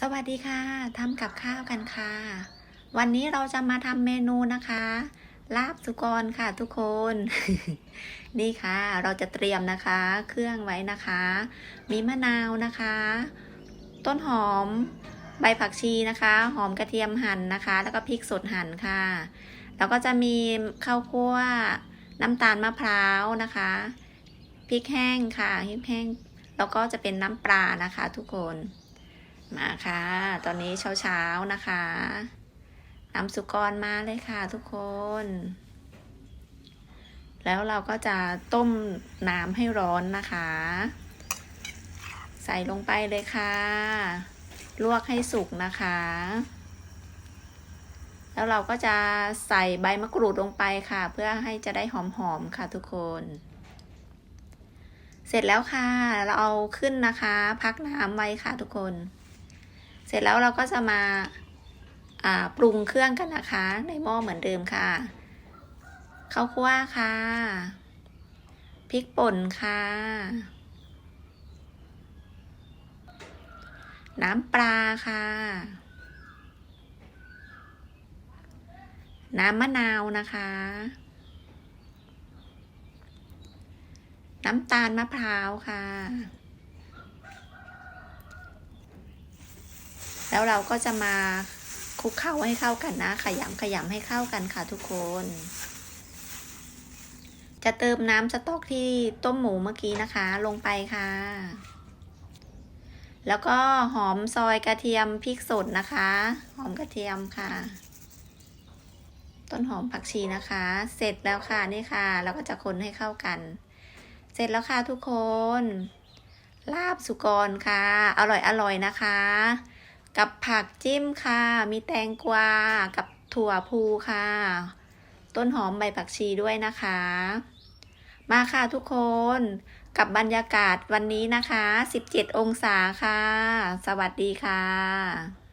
สวัสดีค่ะทำกับข้าวกันค่ะ วันนี้เราจะมาทำเมนูนะคะ ลาบสุกรค่ะทุกคน นี่ค่ะ เราจะเตรียมนะคะ เครื่องไว้นะคะ มีมะนาวนะคะ ต้นหอม ใบผักชีนะคะ หอมกระเทียมหั่นนะคะ แล้วก็พริกสดหั่นค่ะ แล้วก็จะมีข้าวคั่วน้ำตาลมะพร้าวนะคะพริกแห้งค่ะพริกแห้งแล้วก็จะเป็นน้ำปลานะคะ ทุกคน มาค่ะ ตอนนี้เช้าๆนะคะ น้ำสุกรมาเลยค่ะทุกคน แล้วเราก็จะต้มน้ำให้ร้อนนะคะ ใส่ลงไปเลยค่ะ ลวกให้สุกนะคะ แล้วเราก็จะใส่ใบมะกรูดลงไปค่ะ เพื่อให้จะได้หอมๆค่ะทุกคนเสร็จแล้วค่ะ เราเอาขึ้นนะคะ พักน้ำไว้ค่ะทุกคน เสร็จแล้วเราก็จะมาปรุงเครื่องกันนะคะ ในหม้อเหมือนเดิมค่ะข้าวคั่วค่ะพริกป่นค่ะ น้ำปลาค่ะ น้ำมะนาวนะคะ น้ำตาลมะพร้าวค่ะ แล้วเราก็จะมาคลุกเคล้าให้เข้ากันนะ ขยำขยำให้เข้ากันค่ะทุกคน จะเติมน้ำสต๊อกที่ต้มหมูเมื่อกี้นะคะ ลงไปค่ะ แล้วก็หอมซอยกระเทียมพริกสดนะคะ หอมกระเทียมค่ะ ต้นหอมผักชีนะคะ เสร็จแล้วค่ะนี่ค่ะเราก็จะคนให้เข้ากัน เสร็จแล้วค่ะทุกคน ลาบสุกรค่ะ อร่อยอร่อยนะคะ กับผักจิ้มค่ะ มีแตงกวา กับถั่วพูค่ะ ต้นหอมใบผักชีด้วยนะคะ มาค่ะทุกคน กับบรรยากาศวันนี้นะคะ 17 องศาค่ะ สวัสดีค่ะ